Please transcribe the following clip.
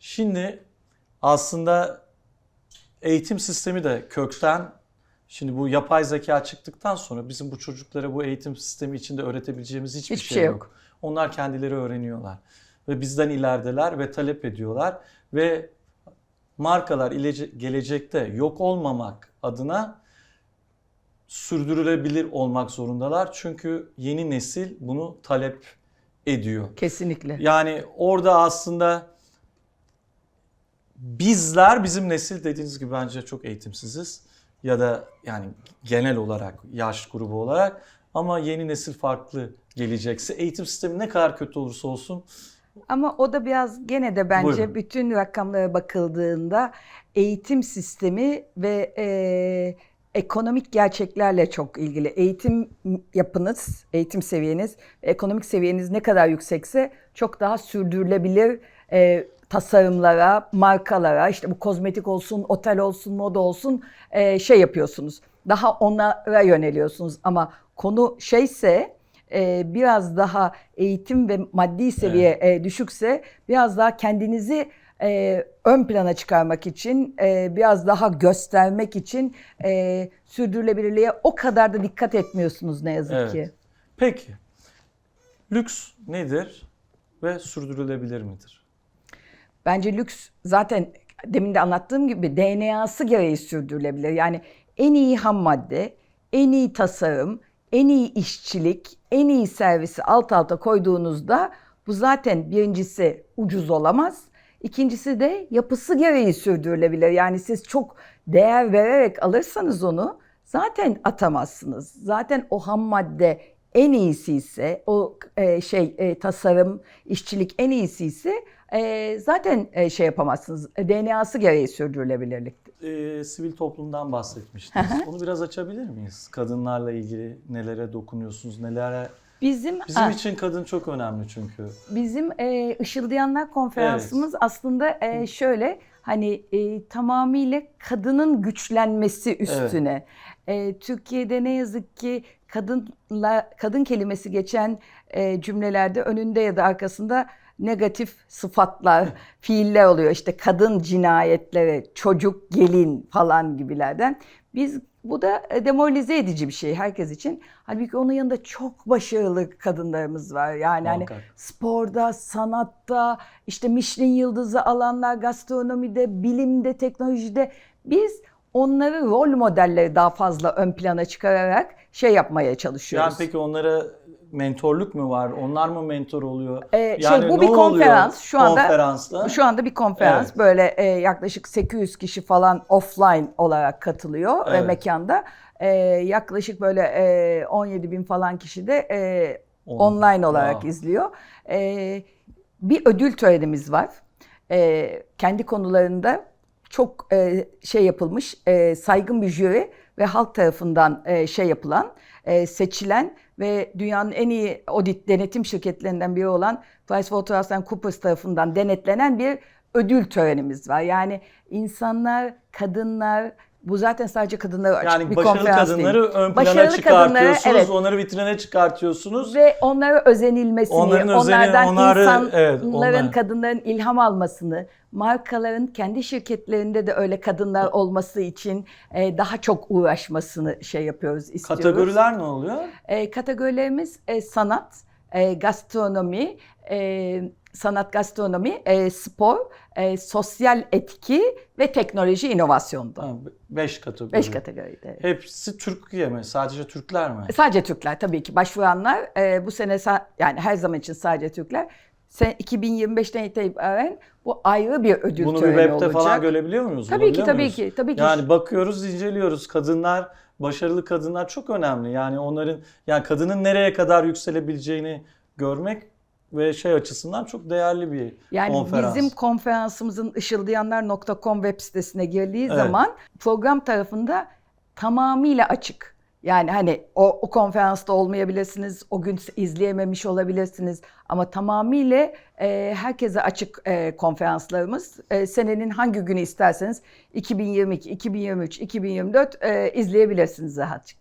Şimdi aslında eğitim sistemi de kökten şimdi bu yapay zeka çıktıktan sonra bizim bu çocuklara bu eğitim sistemi içinde öğretebileceğimiz hiçbir, Hiçbir şey, şey yok. yok. Onlar kendileri öğreniyorlar ve bizden ilerideler ve talep ediyorlar ve markalar gelecekte yok olmamak adına sürdürülebilir olmak zorundalar. Çünkü yeni nesil bunu talep ediyor. Kesinlikle. Yani orada aslında bizler bizim nesil dediğiniz gibi bence çok eğitimsiziz ya da yani genel olarak yaş grubu olarak ama yeni nesil farklı gelecekse eğitim sistemi ne kadar kötü olursa olsun Ama o da biraz gene de bence Buyurun. bütün rakamlara bakıldığında eğitim sistemi ve e, ekonomik gerçeklerle çok ilgili. Eğitim yapınız, eğitim seviyeniz, ekonomik seviyeniz ne kadar yüksekse çok daha sürdürülebilir e, tasarımlara, markalara, işte bu kozmetik olsun, otel olsun, moda olsun e, şey yapıyorsunuz. Daha onlara yöneliyorsunuz ama konu şeyse e, biraz daha eğitim ve maddi seviye e, düşükse biraz daha kendinizi e, ön plana çıkarmak için, e, biraz daha göstermek için e, sürdürülebilirliğe o kadar da dikkat etmiyorsunuz ne yazık Evet. ki. Peki lüks nedir ve sürdürülebilir midir? Bence lüks zaten demin de anlattığım gibi DNA'sı gereği sürdürülebilir. Yani en iyi ham madde, en iyi tasarım, en iyi işçilik, en iyi servisi alt alta koyduğunuzda bu zaten birincisi ucuz olamaz. İkincisi de yapısı gereği sürdürülebilir. Yani siz çok değer vererek alırsanız onu zaten atamazsınız. Zaten o ham madde en iyisi ise, o e, şey e, tasarım, işçilik en iyisi ise e, zaten e, şey yapamazsınız. E, DNA'sı gereği sürdürülebilirlik. Ee, sivil toplumdan bahsetmiştiniz. Onu biraz açabilir miyiz? Kadınlarla ilgili nelere dokunuyorsunuz, nelere... Bizim Bizim ah, için kadın çok önemli çünkü. bizim e, Işıldayanlar konferansımız aslında e, şöyle hani e, tamamıyla kadının güçlenmesi üstüne. E, Türkiye'de ne yazık ki kadınla kadın kelimesi geçen e, cümlelerde önünde ya da arkasında negatif sıfatlar, fiiller oluyor. İşte kadın cinayetleri, çocuk, gelin falan gibilerden. Biz bu da e, demoralize edici bir şey herkes için. Halbuki onun yanında çok başarılı kadınlarımız var. Yani hani sporda, sanatta, işte Michelin yıldızı alanlar, gastronomide, bilimde, teknolojide biz onları rol modelleri daha fazla ön plana çıkararak şey yapmaya çalışıyoruz. Yani peki onlara mentorluk mu var? Onlar mı mentor oluyor? Ee, yani şey, bu bir oluyor konferans. Şu anda konferansta? şu anda bir konferans Evet. böyle e, yaklaşık 800 kişi falan offline olarak katılıyor e, Evet. mekanda. E, yaklaşık böyle e, 17 bin falan kişi de e, On- online olarak Wow. izliyor. E, bir ödül törenimiz var. E, kendi konularında çok e, şey yapılmış, e, saygın bir jüri ve halk tarafından e, şey yapılan, e, seçilen ve dünyanın en iyi audit denetim şirketlerinden biri olan PricewaterhouseCoopers tarafından denetlenen bir ödül törenimiz var. Yani insanlar, kadınlar, bu zaten sadece kadınlara açık Yani bir başarılı konferans kadınları değil. ön plana Başarılı çıkartıyorsunuz, evet. onları vitrine çıkartıyorsunuz. Ve onlara özenilmesini, Onların özeni- onlardan onları- insanların, evet, onlar- kadınların ilham almasını, markaların kendi şirketlerinde de öyle kadınlar olması için e, daha çok uğraşmasını şey yapıyoruz, istiyoruz. Kategoriler ne oluyor? E, kategorilerimiz e, sanat, e, gastronomi, e, sanat gastronomi, e, spor, e, sosyal etki ve teknoloji inovasyonda. Ha, beş kategori. Beş kategoride. Hepsi Türkiye mi? Sadece Türkler mi? Sadece Türkler tabii ki başvuranlar e, bu sene yani her zaman için sadece Türkler. Sen 2025'ten itibaren bu ayrı bir ödül Bunu töreni webde olacak. falan görebiliyor muyuz? Tabii ki tabii muyuz? ki tabii ki. Yani bakıyoruz, inceliyoruz. Kadınlar, başarılı kadınlar çok önemli. Yani onların yani kadının nereye kadar yükselebileceğini görmek ve şey açısından çok değerli bir Yani konferans. bizim konferansımızın ışıldayanlar.com web sitesine girdiği Evet. zaman program tarafında tamamıyla açık. Yani hani o, o konferansta olmayabilirsiniz, o gün izleyememiş olabilirsiniz ama tamamıyla e, herkese açık e, konferanslarımız. E, senenin hangi günü isterseniz 2022, 2023, 2024 e, izleyebilirsiniz rahatça.